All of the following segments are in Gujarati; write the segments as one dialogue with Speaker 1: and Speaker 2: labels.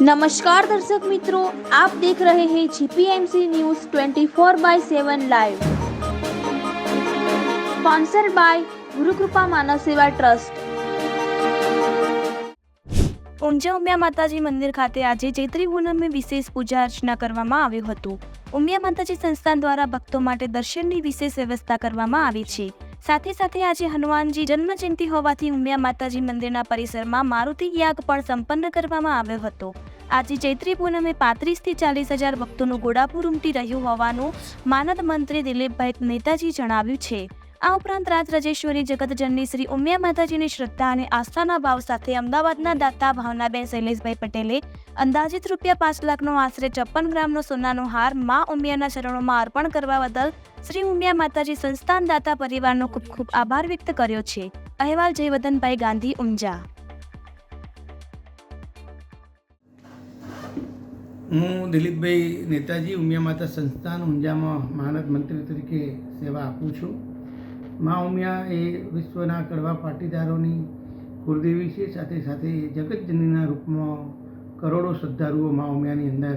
Speaker 1: નમસ્કાર દર્શક મિત્રો, આપ દેખ રહે હે GPMC news 24 by seven live. Sponsor by Gurukrupa Manav Seva trust.
Speaker 2: Unjha Umiya માતાજી મંદિર ખાતે આજે ચૈત્રી પૂનમે વિશેષ પૂજા અર્ચના કરવામાં આવ્યું હતું. ઉમિયા માતાજી સંસ્થાન દ્વારા ભક્તો માટે દર્શનની વિશેષ વ્યવસ્થા કરવામાં આવી છે. સાથે સાથે આજે હનુમાનજી જન્મ જયંતિ હોવાથી ઉમિયા માતાજી મંદિરના પરિસરમાં મારુતિ યાગ પણ સંપન્ન કરવામાં આવ્યો હતો. આજે ચૈત્રી પૂનમે પાંત્રીસથી ચાલીસ હજાર ભક્તોનું ગોડાપુર ઉમટી રહ્યું હોવાનું માનદ મંત્રી દિલીપભાઈ નેતાજી જણાવ્યું છે. આ ઉપરાંત રાજ રજેશ્વરી જગતજનની શ્રી ઉમિયા માતાજીની શ્રદ્ધા અને આસ્થાના ભાવ સાથે અમદાવાદના દાતા ભાવનાબેન શૈલેષભાઈ પટેલે અંદાજિત રૂપિયા પાંચ લાખનો આશરે છપ્પન ગ્રામનો સોનાનો હાર મા ઉમિયાના ચરણોમાં અર્પણ કરવા બદલ શ્રી ઉમિયા માતાજી સંસ્થાન દાતા પરિવારનો ખૂબ ખૂબ આભાર વ્યક્ત કર્યો છે. અહેવાલ જયવદનભાઈ ગાંધી, ઊંઝા.
Speaker 3: હું દિલીપભાઈ નેતાજી, ઉમિયા માતા સંસ્થાન ઊંઝામાં મહાનદ મંત્રી તરીકે સેવા આપું છું. મા ઉમિયા એ વિશ્વના કડવા પાટીદારોની કુળદેવી છે. સાથે સાથે જગતજનીના રૂપમાં કરોડો શ્રદ્ધાળુઓ મા ઉમિયાની અંદર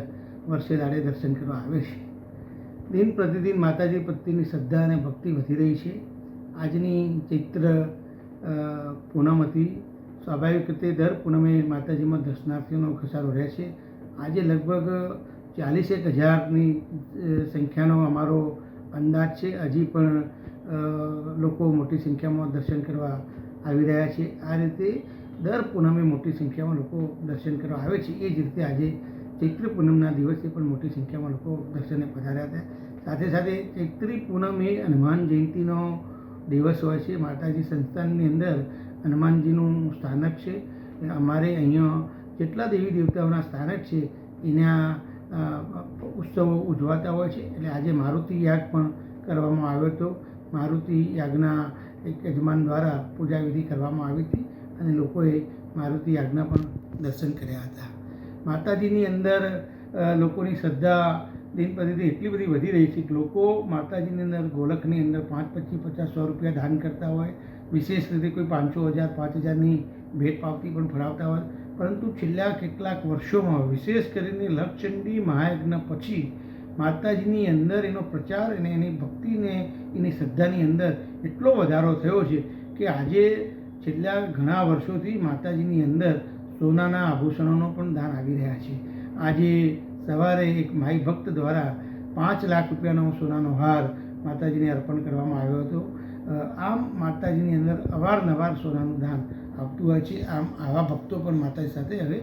Speaker 3: વર્ષે દાડે દર્શન કરવા આવે છે. દિન પ્રતિદિન માતાજી પ્રત્યેની શ્રદ્ધા અને ભક્તિ વધી રહી છે. આજની ચૈત્ર પૂનમ હતી. સ્વાભાવિક રીતે દર પૂનમે માતાજીમાં દર્શનાર્થીઓનો ઘસારો રહે છે. આજે લગભગ ચાલીસેક હજારની સંખ્યાનો અમારો અંદાજ છે. હજી પણ લોકો મોટી સંખ્યામાં દર્શન કરવા આવી રહ્યા છે. આ રીતે દર પૂનમે મોટી સંખ્યામાં લોકો દર્શન કરવા આવે છે. એ જ રીતે આજે ચૈત્રી પૂનમના દિવસે પણ મોટી સંખ્યામાં લોકો દર્શને પધાર્યા હતા. સાથે સાથે ચૈત્રી પૂનમ એ હનુમાન જયંતિનો દિવસ હોય છે. માતાજી સંસ્થાનની અંદર હનુમાનજીનું સ્થાનક છે. અમારે અહીંયા જેટલા દેવી દેવતાઓના સ્થાનક છે, એના ઉત્સવો ઉજવાતા હોય છે. એટલે આજે મારુતિ યાગ પણ કરવામાં આવ્યો હતો. મારુતિ યાજ્ઞા એક યજમાન દ્વારા પૂજા વિધિ કરવામાં આવી હતી અને લોકોએ મારુતિ યાજ્ઞા પણ દર્શન કર્યા હતા. માતાજીની અંદર લોકોની શ્રદ્ધા દિન પ્રતિદિન એટલી બધી વધી રહી છે કે લોકો માતાજીની અંદર ગોલકની અંદર પાંચ, પચીસ, પચાસ સો રૂપિયા દાન કરતા હોય. વિશેષ રીતે કોઈ પાંચસો હજાર, પાંચ હજારની ભેટ પાવતી પણ ફળાવતા હોય. પરંતુ છેલ્લા કેટલાક વર્ષોમાં, વિશેષ કરીને લક્ષચંડી મહાયજ્ઞ પછી માતાજીની અંદર એનો પ્રચાર અને એની ભક્તિને એની શ્રદ્ધાની અંદર એટલો વધારો થયો છે કે આજે છેલ્લા ઘણા વર્ષોથી માતાજીની અંદર સોનાના આભૂષણોનો પણ દાન આવી રહ્યા છે. આજે સવારે એક માઈ ભક્ત દ્વારા પાંચ લાખ રૂપિયાનો સોનાનો હાર માતાજીને અર્પણ કરવામાં આવ્યો હતો. આમ માતાજીની અંદર અવારનવાર સોનાનું દાન આવતું હોય છે. આમ આવા ભક્તો પણ માતાજી સાથે હવે